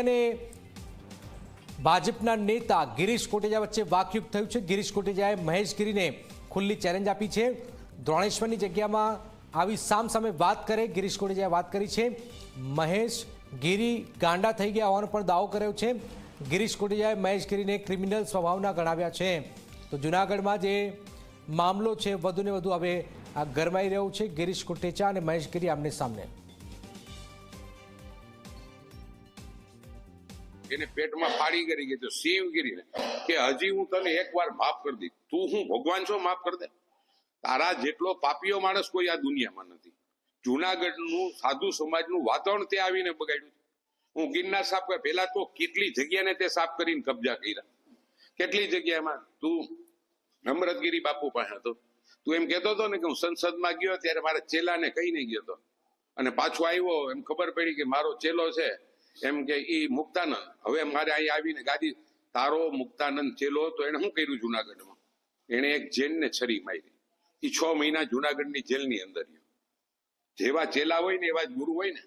અને ભાજપના નેતા ગિરીશ કોટેજા વચ્ચે વાકયુક્ત થયું છે. ગિરીશ કોટેજાએ મહેશ ગીરીને ખુલ્લી ચેલેન્જ આપી છે. દ્રોણેશ્વરની જગ્યામાં આવી સામ સામે વાત કરે, ગિરીશ કોટેજાએ વાત કરી છે. મહેશ ગીરી ગાંડા થઈ ગયા હોવાનો પણ દાવો કર્યો છે. ગિરીશ કોટેજાએ મહેશ ગીરીને ક્રિમિનલ સ્વભાવના ગણાવ્યા છે. તો જુનાગઢમાં જે મામલો છે, વધુને વધુ હવે આ ગરમાઈ રહ્યો છે. ગિરીશ કોટેચા અને મહેશ ગીરી આમને સામને. એને પેટમાં ફાળી કરી ગઈ સેવ કરીને કે હજી હું તને એકવાર માફ કરી દઈશ. તું હું ભગવાન છો માફ કરી દે. તારા જેટલો પાપીઓ માણસ કોઈ આ દુનિયામાં નથી. જુનાગઢનું સાધુ સમાજનું વાતાવરણ તે આવીને બગાડ્યું હું ગિરનાર સાફ કર પેલા તો કેટલી જગ્યાને તે સાફ કરીને કબજા કર્યા. કેટલી જગ્યામાં? તું નમ્રતગીરી બાપુ પાસે હતો. તું એમ કહેતો હતો ને કે હું સંસદમાં ગયો ત્યારે મારા ચેલાને કહીને ગયો હતો. અને પાછો આવ્યો, એમ ખબર પડી કે મારો ચેલો છે. એમ કે ઈ મુક્તાનંદ. હવે મારે અહીં આવીને ગાદી, તારો મુક્તાનંદ ચેલો હતો એને શું કર્યું જુનાગઢમાં? એને એક જેલને છરી મારી. એ છ મહિના જુનાગઢની જેલની અંદર જેવા ચેલા હોય ને એવા જ ગુરુ હોય ને